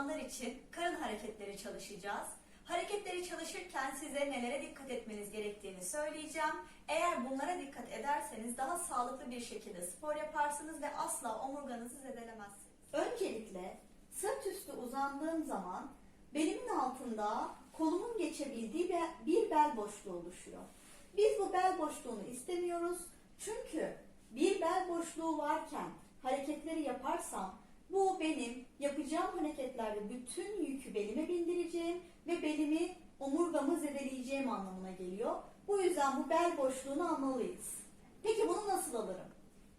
olanlar için karın hareketleri çalışacağız. Hareketleri çalışırken size nelere dikkat etmeniz gerektiğini söyleyeceğim. Eğer bunlara dikkat ederseniz daha sağlıklı bir şekilde spor yaparsınız ve asla omurganızı zedelemezsiniz. Öncelikle sırt üstü uzandığım zaman belimin altında kolumun geçebildiği bir- bel boşluğu oluşuyor. Biz bu bel boşluğunu istemiyoruz. Çünkü bir bel boşluğu varken hareketleri yaparsam bu yapacağım hareketlerde bütün yükü belime bindireceğim ve belimi omurgamı zedeleyeceğim anlamına geliyor. Bu yüzden bu bel boşluğunu almalıyız. Peki bunu nasıl alırım?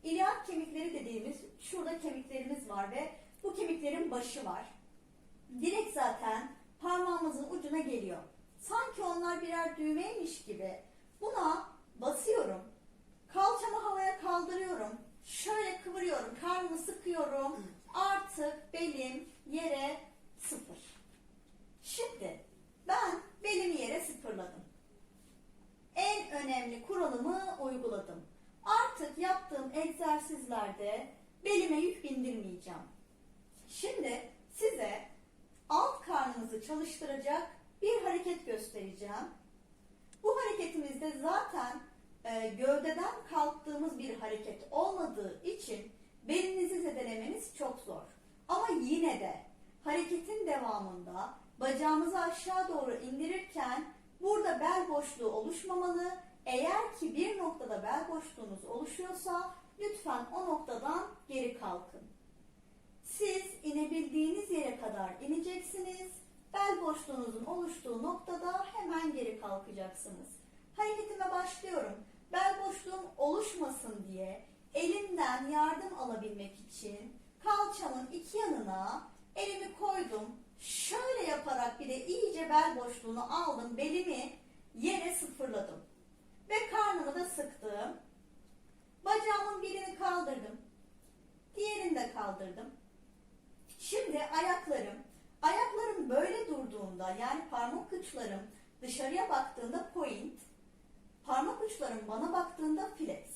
İlyak kemikleri dediğimiz şurada kemiklerimiz var ve bu kemiklerin başı var. Direkt zaten parmağımızın ucuna geliyor. Sanki onlar birer düğmeymiş gibi. Buna basıyorum. Kalçamı havaya kaldırıyorum. Şöyle kıvırıyorum. Karnımı sıkıyorum. Artık belim yere sıfır. Şimdi ben belimi yere sıfırladım. En önemli kuralımı uyguladım. Artık yaptığım egzersizlerde belime yük bindirmeyeceğim. Şimdi size alt karnınızı çalıştıracak bir hareket göstereceğim. Bu hareketimizde zaten e, gövdeden kalktığımız bir hareket olmadığı için belinizi zedelemeniz çok zor. Ama yine de hareketin devamında bacağımızı aşağı doğru indirirken burada bel boşluğu oluşmamalı. Eğer ki bir noktada bel boşluğunuz oluşuyorsa lütfen o noktadan geri kalkın. Siz inebildiğiniz yere kadar ineceksiniz. Bel boşluğunuzun oluştuğu noktada hemen geri kalkacaksınız. Hareketime başlıyorum. Bel boşluğum oluşmasın diye elimden yardım alabilmek için kalçamın iki yanına elimi koydum. Şöyle yaparak bir de iyice bel boşluğunu aldım. Belimi yere sıfırladım. Ve karnımı da sıktım. Bacağımın birini kaldırdım. Diğerini de kaldırdım. Şimdi ayaklarım, ayaklarım böyle durduğunda yani parmak uçlarım dışarıya baktığında point, parmak uçlarım bana baktığında flex.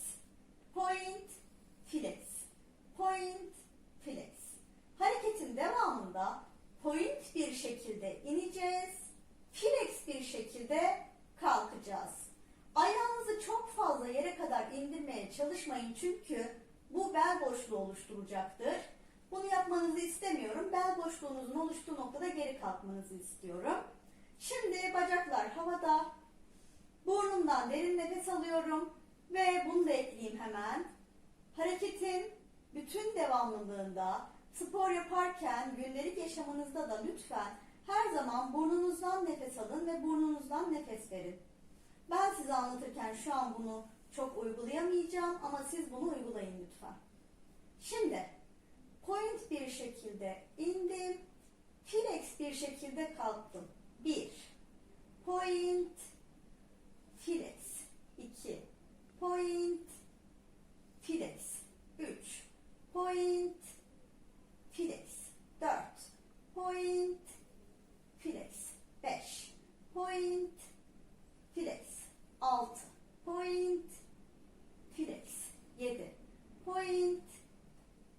Point, flex. Point, flex. Hareketin devamında point bir şekilde ineceğiz, flex bir şekilde kalkacağız. Ayağınızı çok fazla yere kadar indirmeye çalışmayın çünkü bu bel boşluğu oluşturacaktır. Bunu yapmanızı istemiyorum. Bel boşluğunuzun oluştuğu noktada geri kalkmanızı istiyorum. Şimdi bacaklar havada. Burnumdan derin nefes alıyorum ve bunu da ekleyeyim hemen. Hareketin bütün devamlılığında spor yaparken gündelik yaşamınızda da lütfen her zaman burnunuzdan nefes alın ve burnunuzdan nefes verin. Ben size anlatırken şu an bunu çok uygulayamayacağım ama siz bunu uygulayın lütfen. Şimdi point bir şekilde indim, flex bir şekilde kalktım. 1 point flex 2 point flex 3 point flex 4 point flex 5 point flex 6 point flex 7 point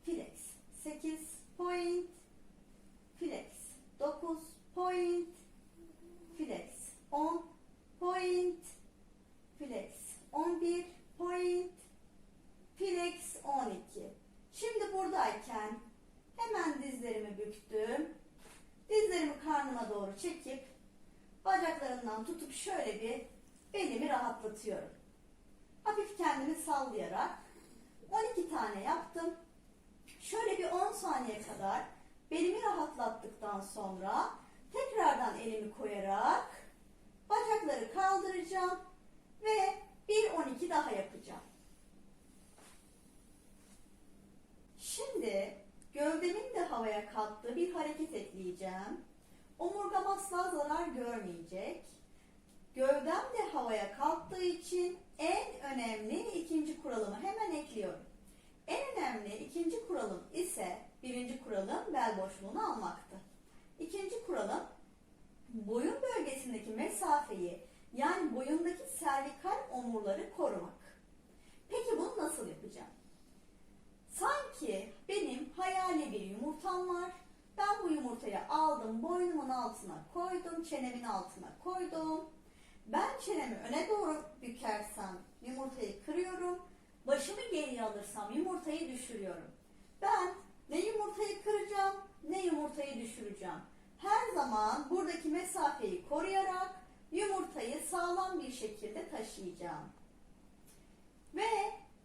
flex 8 point flex 9 point flex 10 point flex 11 point flex 12 Şimdi buradayken hemen dizlerimi büktüm. Dizlerimi karnıma doğru çekip bacaklarımdan tutup şöyle bir belimi rahatlatıyorum. Hafif kendimi sallayarak 12 tane yaptım. Şöyle bir 10 saniye kadar belimi rahatlattıktan sonra tekrardan elimi koyarak bacakları kaldıracağım ve bir 12 daha yapacağım. Şimdi gövdemin de havaya kalktığı bir hareket ekleyeceğim. Omurgam asla zarar görmeyecek. Gövdem de havaya kalktığı için en önemli ikinci kuralımı hemen ekliyorum. En önemli ikinci kuralım ise birinci kuralım bel boşluğunu almaktı. İkinci kuralım boyun bölgesindeki mesafeyi yani boyundaki servikal omurları korumak. Peki bunu nasıl yapacağım? Sanki benim hayali bir yumurtam var. Ben bu yumurtayı aldım, boynumun altına koydum, çenemin altına koydum. Ben çenemi öne doğru bükersem yumurtayı kırıyorum. Başımı geriye alırsam yumurtayı düşürüyorum. Ben ne yumurtayı kıracağım ne yumurtayı düşüreceğim. Her zaman buradaki mesafeyi koruyarak yumurtayı sağlam bir şekilde taşıyacağım. Ve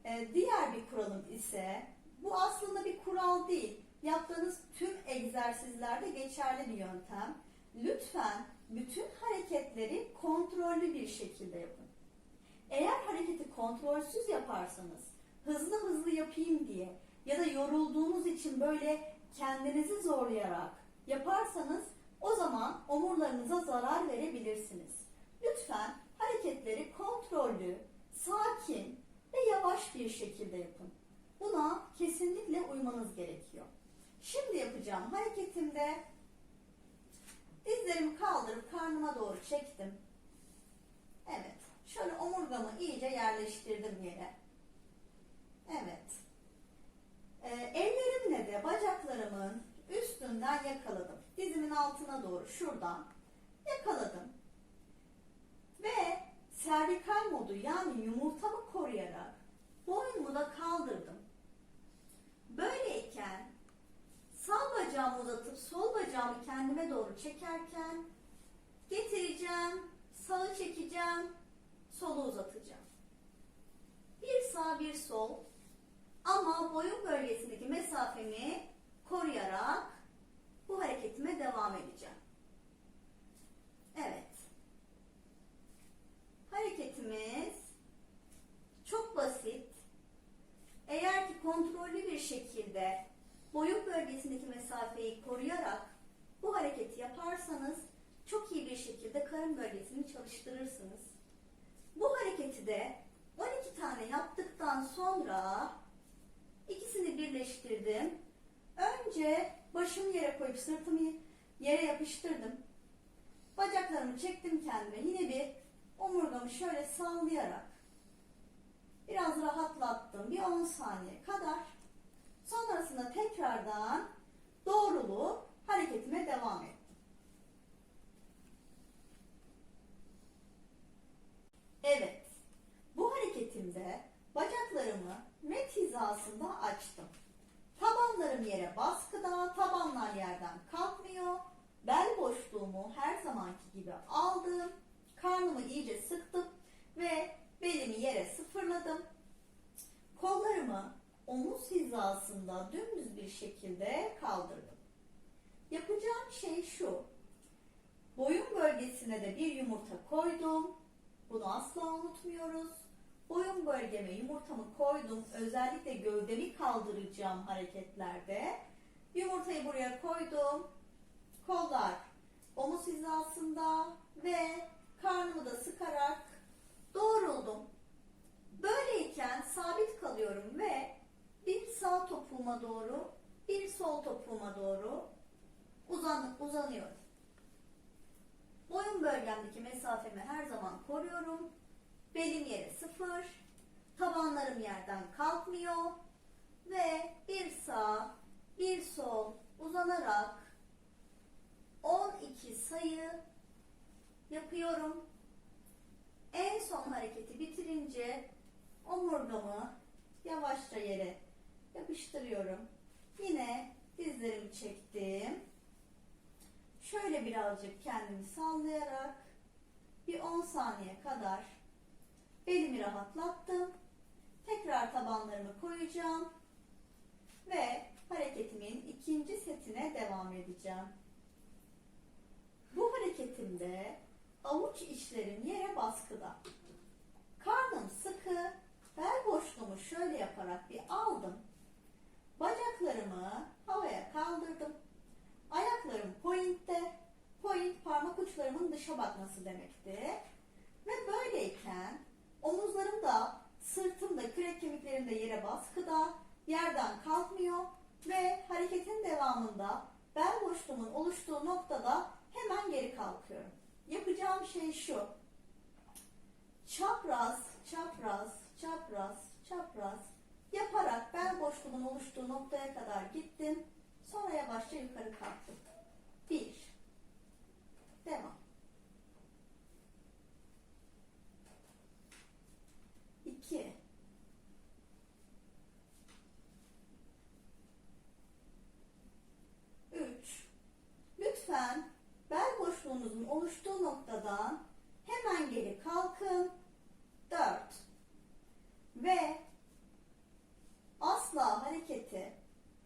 e, diğer bir kuralım ise bu aslında bir kural değil. Yaptığınız tüm egzersizlerde geçerli bir yöntem. Lütfen bütün hareketleri kontrollü bir şekilde yapın. Eğer hareketi kontrolsüz yaparsanız, hızlı hızlı yapayım diye ya da yorulduğunuz için böyle kendinizi zorlayarak yaparsanız o zaman omurlarınıza zarar verebilirsiniz. Lütfen hareketleri kontrollü, sakin ve yavaş bir şekilde yapın. Buna kesinlikle uymanız gerekiyor. Şimdi yapacağım hareketimde dizlerimi kaldırıp karnıma doğru çektim. Evet. Şöyle omurgamı iyice yerleştirdim yere. Evet. Ee, ellerimle de bacaklarımın üstünden yakaladım. Dizimin altına doğru şuradan yakaladım. Ve servikal modu yani yumurtamı koruyarak boynumu da kaldırdım. Böyleyken sağ bacağımı uzatıp sol bacağımı kendime doğru çekerken getireceğim, sağı çekeceğim, solu uzatacağım. Bir sağ bir sol ama boyun bölgesindeki mesafemi koruyarak bu hareketime devam edeceğim. Evet. Hareketimiz çok basit. Eğer ki kontrollü bir şekilde boyun bölgesindeki mesafeyi koruyarak bu hareketi yaparsanız çok iyi bir şekilde karın bölgesini çalıştırırsınız. Bu hareketi de 12 tane yaptıktan sonra ikisini birleştirdim. Önce başımı yere koyup sırtımı yere yapıştırdım. Bacaklarımı çektim kendime. Yine bir omurgamı şöyle sallayarak biraz rahatlattım. Bir 10 saniye kadar. Sonrasında tekrardan doğrulu hareketime devam ettim. Evet. Bu hareketimde bacaklarımı met hizasında açtım. Tabanlarım yere baskıda, tabanlar yerden kalkmıyor. Bel boşluğumu her zamanki gibi aldım. Karnımı iyice sıktım ve belimi yere sıfırladım. Kollarımı omuz hizasında dümdüz bir şekilde kaldırdım. Yapacağım şey şu. Boyun bölgesine de bir yumurta koydum. Bunu asla unutmuyoruz. Boyun bölgeme yumurtamı koydum. Özellikle gövdemi kaldıracağım hareketlerde. Yumurtayı buraya koydum. Kollar omuz hizasında ve karnımı da sıkarak doğruldum. Böyleyken sabit kalıyorum ve bir sağ topuğuma doğru, bir sol topuğuma doğru uzan, uzanıyorum. Boyun bölgemdeki mesafemi her zaman koruyorum. Belim yere sıfır. Tabanlarım yerden kalkmıyor. Ve bir sağ, bir sol uzanarak 12 sayı yapıyorum. En son hareketi bitirince omurgamı yavaşça yere yapıştırıyorum. Yine dizlerimi çektim. Şöyle birazcık kendimi sallayarak bir 10 saniye kadar belimi rahatlattım. Tekrar tabanlarımı koyacağım ve hareketimin ikinci setine devam edeceğim. Bu hareketimde avuç içlerim yere baskıda. Karnım sıkı, bel boşluğumu şöyle yaparak bir aldım. Bacaklarımı havaya kaldırdım. Ayaklarım pointte. Point parmak uçlarımın dışa bakması demekti. Ve böyleyken omuzlarım da sırtım da kürek kemiklerim de yere baskıda. Yerden kalkmıyor ve hareketin devamında bel boşluğumun oluştuğu noktada hemen geri kalkıyorum. Yapacağım şey şu. Çapraz, çapraz, çapraz, çapraz yaparak bel boşluğumun oluştuğu noktaya kadar gittim. Sonra yavaşça yukarı kalktım. Bir. Devam. İki. Üç. Lütfen bel boşluğunuzun oluştuğu noktadan hemen geri kalkın. Dört. Ve asla hareketi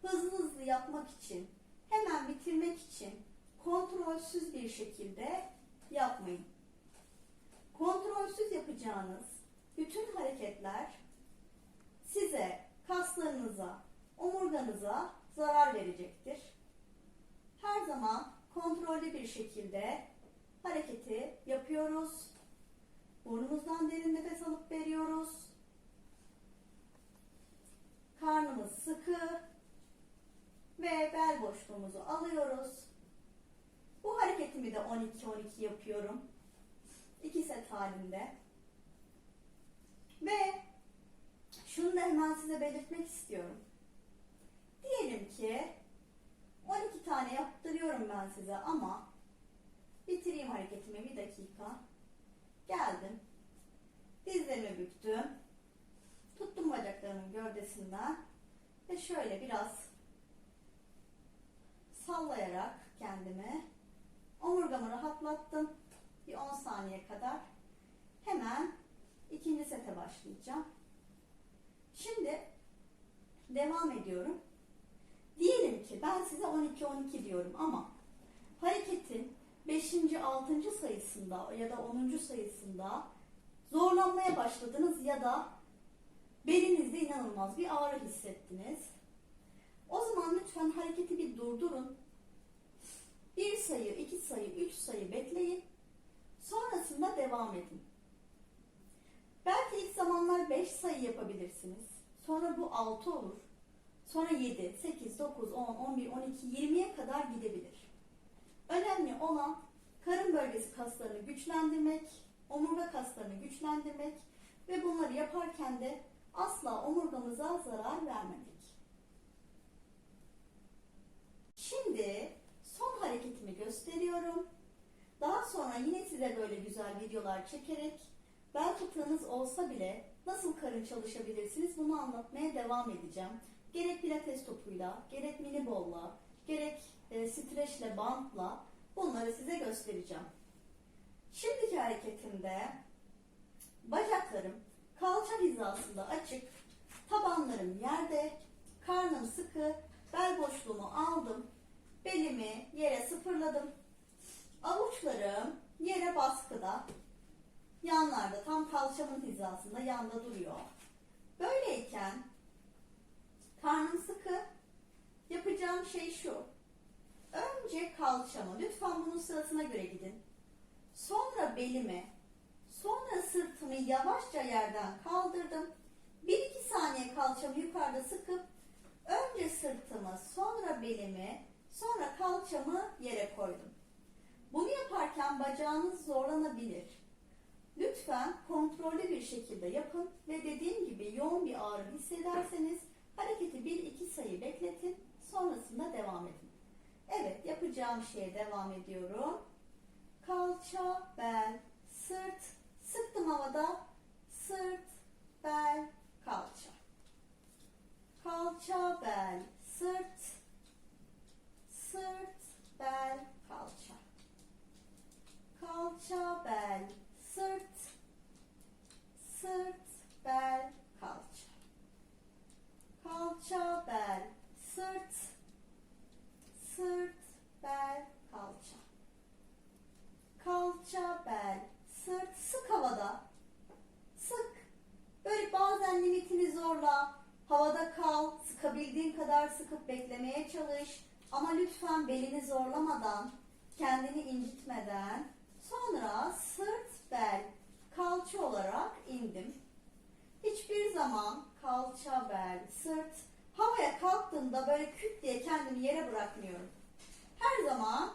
hızlı hızlı yapmak için, hemen bitirmek için kontrolsüz bir şekilde yapmayın. Kontrolsüz yapacağınız bütün hareketler size, kaslarınıza, omurganıza zarar verecektir. Her zaman kontrollü bir şekilde hareketi yapıyoruz. Burnumuzdan derin nefes alıp veriyoruz. Karnımız sıkı ve bel boşluğumuzu alıyoruz. Bu hareketimi de 12-12 yapıyorum. 2 set halinde. Ve şunu da hemen size belirtmek istiyorum. Diyelim ki 12 tane yaptırıyorum ben size ama bitireyim hareketimi bir dakika. Geldim. Dizlerimi büktüm. Tuttum bacaklarımın gövdesinden ve şöyle biraz sallayarak kendimi omurgamı rahatlattım. Bir 10 saniye kadar. Hemen ikinci sete başlayacağım. Şimdi devam ediyorum. Diyelim ki ben size 12-12 diyorum ama hareketin 5. 6. sayısında ya da 10. sayısında zorlanmaya başladınız ya da belinizde inanılmaz bir ağrı hissettiniz. O zaman lütfen hareketi bir durdurun. Bir sayı, iki sayı, üç sayı bekleyin. Sonrasında devam edin. Belki ilk zamanlar 5 sayı yapabilirsiniz. Sonra bu 6 olur. Sonra 7, 8, 9, 10, 11, 12, 20'ye kadar gidebilir. Önemli olan karın bölgesi kaslarını güçlendirmek, omurga kaslarını güçlendirmek ve bunları yaparken de asla omurgamıza zarar vermemek. Şimdi son hareketimi gösteriyorum. Daha sonra yine size böyle güzel videolar çekerek bel fıtığınız olsa bile nasıl karın çalışabilirsiniz bunu anlatmaya devam edeceğim. Gerek pilates topuyla, gerek mini bolla, gerek e, streçle, bantla bunları size göstereceğim. Şimdiki hareketimde bacaklarım kalça hizasında açık, tabanlarım yerde, karnım sıkı, bel boşluğumu aldım, belimi yere sıfırladım. Avuçlarım yere baskıda, yanlarda tam kalçamın hizasında yanda duruyor. Böyleyken karnım sıkı, yapacağım şey şu. Önce kalçamı, lütfen bunun sırasına göre gidin. Sonra belimi, sonra sırtımı yavaşça yerden kaldırdım. 1-2 saniye kalçamı yukarıda sıkıp önce sırtımı, sonra belimi, kalçamı yere koydum. Bunu yaparken bacağınız zorlanabilir. Lütfen kontrollü bir şekilde yapın ve dediğim gibi yoğun bir ağrı hissederseniz hareketi 1-2 sayı bekletin, sonrasında devam edin. Evet, yapacağım şeye devam ediyorum. Kalça, bel, sırt, sıktım havada, sırt, bel, kalça. Kalça, bel, sırt, sırt, bel, kalça. Kalça, bel, sırt, sırt, bel, kalça. Kalça, bel, sırt, sırt, bel, kalça. Kalça, bel, sırt, sık havada. Sık. Böyle bazen limitini zorla. Havada kal, sıkabildiğin kadar sıkıp beklemeye çalış. Ama lütfen belini zorlamadan, kendini incitmeden. Sonra sırt, bel, kalça olarak indim. Hiçbir zaman kalça, bel, sırt havaya kalktığımda böyle küt diye kendimi yere bırakmıyorum. Her zaman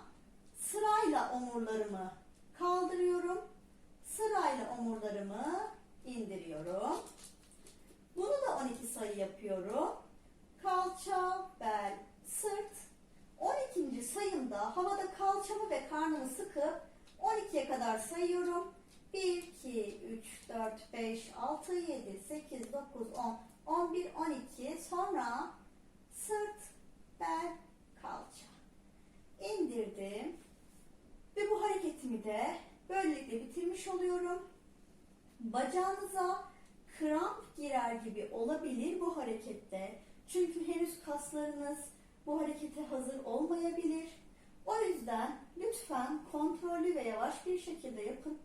sırayla omurlarımı kaldırıyorum. Sırayla omurlarımı indiriyorum. Bunu da 12 sayı yapıyorum. Kalça, bel, sırt. 12. sayımda havada kalçamı ve karnımı sıkıp 12'ye kadar sayıyorum. 1, 2, 3, 4, 5, 6, 7, 8, 9, 10, 11, 12. Sonra sırt, bel, kalça. İndirdim. Ve bu hareketimi de böylelikle bitirmiş oluyorum. Bacağınıza kramp girer gibi olabilir bu harekette. Çünkü henüz kaslarınız bu harekete hazır olmayabilir. O yüzden lütfen kontrollü ve yavaş bir şekilde yapın.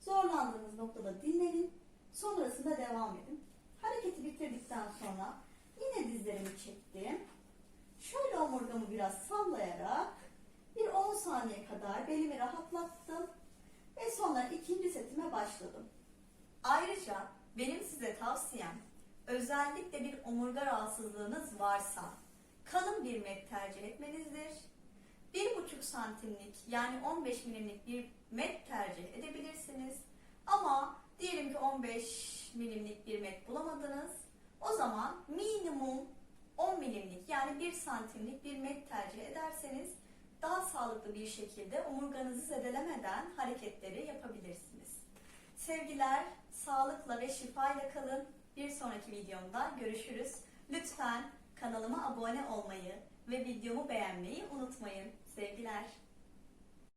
Zorlandığınız noktada dinlenin. Sonrasında devam edin. Hareketi bitirdikten sonra yine dizlerimi çektim. Şöyle omurgamı biraz sallayarak bir 10 saniye kadar belimi rahatlattım. Ve sonra ikinci setime başladım. Ayrıca benim size tavsiyem özellikle bir omurga rahatsızlığınız varsa kalın bir met tercih etmenizdir. 1,5 santimlik yani 15 milimlik bir met tercih edebilirsiniz. Ama diyelim ki 15 milimlik bir met bulamadınız. O zaman minimum 10 milimlik yani 1 santimlik bir met tercih ederseniz daha sağlıklı bir şekilde omurganızı zedelemeden hareketleri yapabilirsiniz. Sevgiler, sağlıkla ve şifayla kalın. Bir sonraki videomda görüşürüz. Lütfen kanalıma abone olmayı ve videomu beğenmeyi unutmayın. Sevgiler.